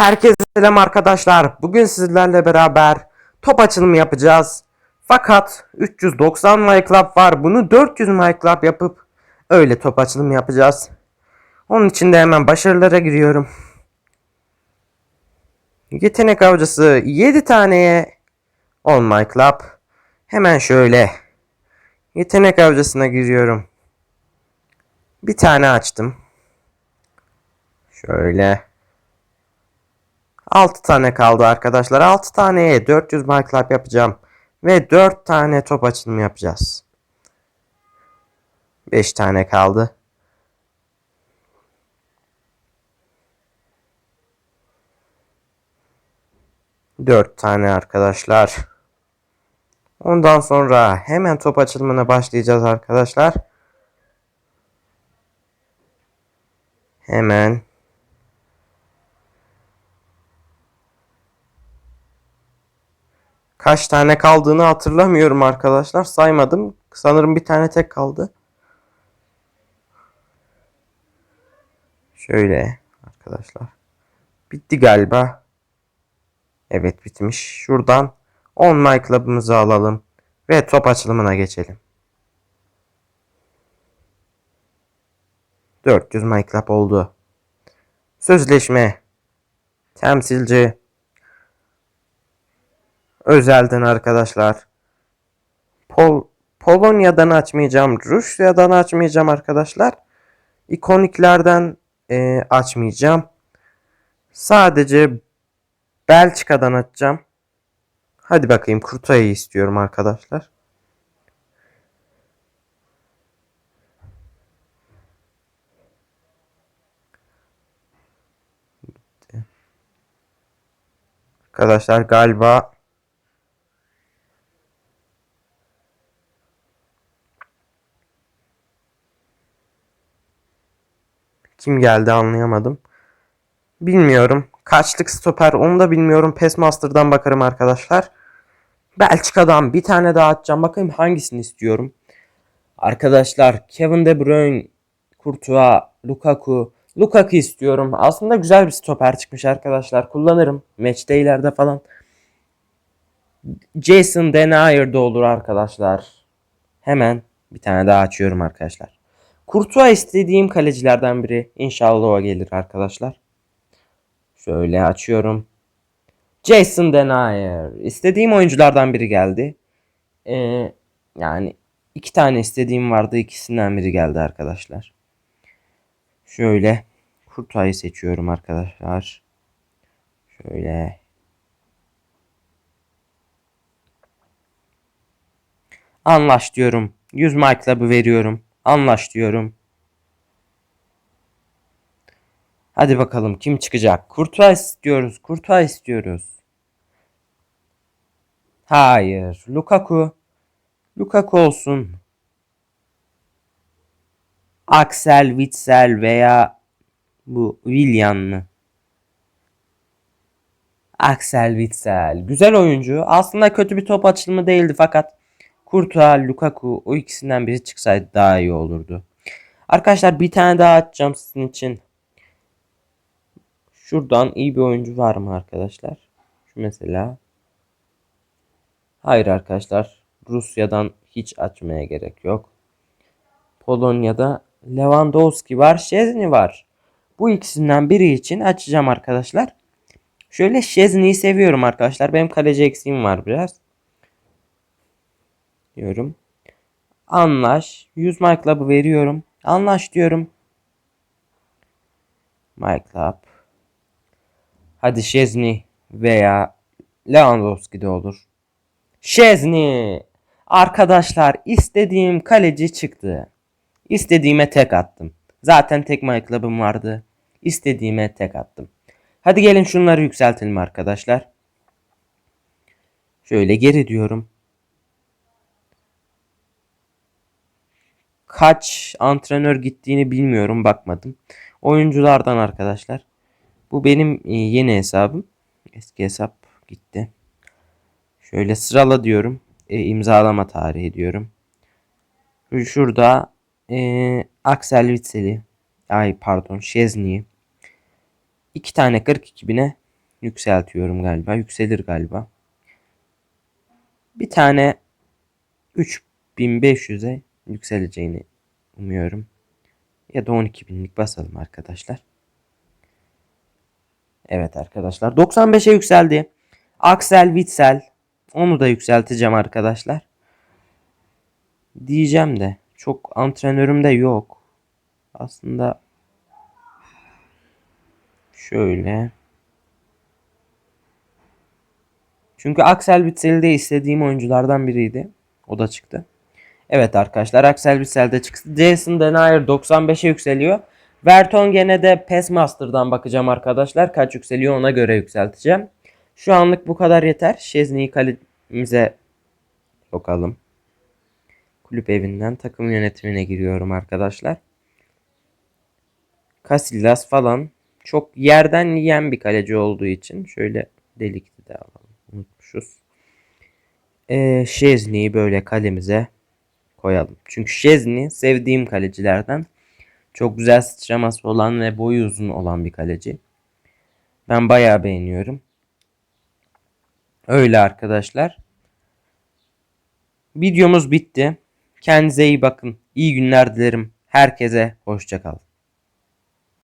Herkese selam arkadaşlar. Bugün sizlerle beraber top açılımı yapacağız. Fakat 390 My var. Bunu 400 My yapıp öyle top açılımı yapacağız. Onun için de hemen başarılara giriyorum. Yetenek avcısı 7 taneye 10 My. Hemen şöyle yetenek avcısına giriyorum. Bir tane açtım. Şöyle. 6 tane kaldı arkadaşlar. 6 taneye 400 My Club yapacağım. Ve 4 tane top açılımı yapacağız. 5 tane kaldı. Dört tane arkadaşlar. Ondan sonra hemen top açılımına başlayacağız arkadaşlar. Hemen Kaç tane kaldığını hatırlamıyorum arkadaşlar. Saymadım. Sanırım bir tane tek kaldı. Şöyle arkadaşlar. Bitti galiba. Evet bitmiş. Şuradan 10 My Club'ımızı alalım. Ve top açılımına geçelim. 400 My Club oldu. Sözleşme. Temsilci. Özelden arkadaşlar. Pol Polonya'dan açmayacağım. Rusya'dan açmayacağım arkadaşlar. İkoniklerden e, açmayacağım. Sadece Belçika'dan açacağım. Hadi bakayım Kurtay'ı istiyorum arkadaşlar. Arkadaşlar galiba Kim geldi anlayamadım. Bilmiyorum. Kaçlık stoper onu da bilmiyorum. Passmaster'dan bakarım arkadaşlar. Belçika'dan bir tane daha atacağım. Bakayım hangisini istiyorum. Arkadaşlar Kevin De Bruyne, Courtois, Lukaku. Lukaku istiyorum. Aslında güzel bir stoper çıkmış arkadaşlar. Kullanırım. Matchdaylerde falan. Jason Denayer da olur arkadaşlar. Hemen bir tane daha açıyorum arkadaşlar. Kurtuğa istediğim kalecilerden biri. İnşallah o gelir arkadaşlar. Şöyle açıyorum. Jason Denayer. İstediğim oyunculardan biri geldi. Ee, yani iki tane istediğim vardı. ikisinden biri geldi arkadaşlar. Şöyle Kurtuğa'yı seçiyorum arkadaşlar. Şöyle. Anlaş diyorum. 100 My Club'ı veriyorum. Anlaş diyorum. Hadi bakalım kim çıkacak? Kurtuğa istiyoruz. Kurtuğa istiyoruz. Hayır. Lukaku. Lukaku olsun. Axel Witsel veya bu Willian mı? Axel Witsel. Güzel oyuncu. Aslında kötü bir top açılımı değildi fakat Kurtuğa, Lukaku o ikisinden biri çıksaydı daha iyi olurdu. Arkadaşlar bir tane daha açacağım sizin için. Şuradan iyi bir oyuncu var mı arkadaşlar? Şu mesela. Hayır arkadaşlar. Rusya'dan hiç açmaya gerek yok. Polonya'da Lewandowski var. Şezni var. Bu ikisinden biri için açacağım arkadaşlar. Şöyle Şezni'yi seviyorum arkadaşlar. Benim kaleci eksiğim var biraz. Diyorum. Anlaş. 100 My Club'ı veriyorum. Anlaş diyorum. My Club. Hadi Şezni veya Lewandowski de olur. Şezni. Arkadaşlar istediğim kaleci çıktı. İstediğime tek attım. Zaten tek My Club'ım vardı. İstediğime tek attım. Hadi gelin şunları yükseltelim arkadaşlar. Şöyle geri diyorum. Kaç antrenör gittiğini bilmiyorum bakmadım. Oyunculardan arkadaşlar. Bu benim e, yeni hesabım. Eski hesap gitti. Şöyle sırala diyorum. E, imzalama tarihi diyorum. Şurada e, Axel Witsel'i ay pardon Şezni'yi iki tane 42 bine yükseltiyorum galiba. Yükselir galiba. Bir tane 3500'e yükseleceğini umuyorum. Ya da 12.000'lik basalım arkadaşlar. Evet arkadaşlar. 95'e yükseldi. Axel Witsel. Onu da yükselteceğim arkadaşlar. Diyeceğim de. Çok antrenörüm de yok. Aslında şöyle. Çünkü Axel Witsel'i de istediğim oyunculardan biriydi. O da çıktı. Evet arkadaşlar Axel Witsel de çıktı. Jason Denayer 95'e yükseliyor. Vertonghen'e de Passmaster'dan bakacağım arkadaşlar. Kaç yükseliyor ona göre yükselteceğim. Şu anlık bu kadar yeter. Şezni'yi kalemize sokalım. Kulüp evinden takım yönetimine giriyorum arkadaşlar. Casillas falan çok yerden yiyen bir kaleci olduğu için şöyle delikli de alalım. Unutmuşuz. Ee, Şezni'yi böyle kalemize koyalım. Çünkü Şezni sevdiğim kalecilerden. Çok güzel sıçraması olan ve boyu uzun olan bir kaleci. Ben bayağı beğeniyorum. Öyle arkadaşlar. Videomuz bitti. Kendinize iyi bakın. İyi günler dilerim. Herkese hoşçakalın.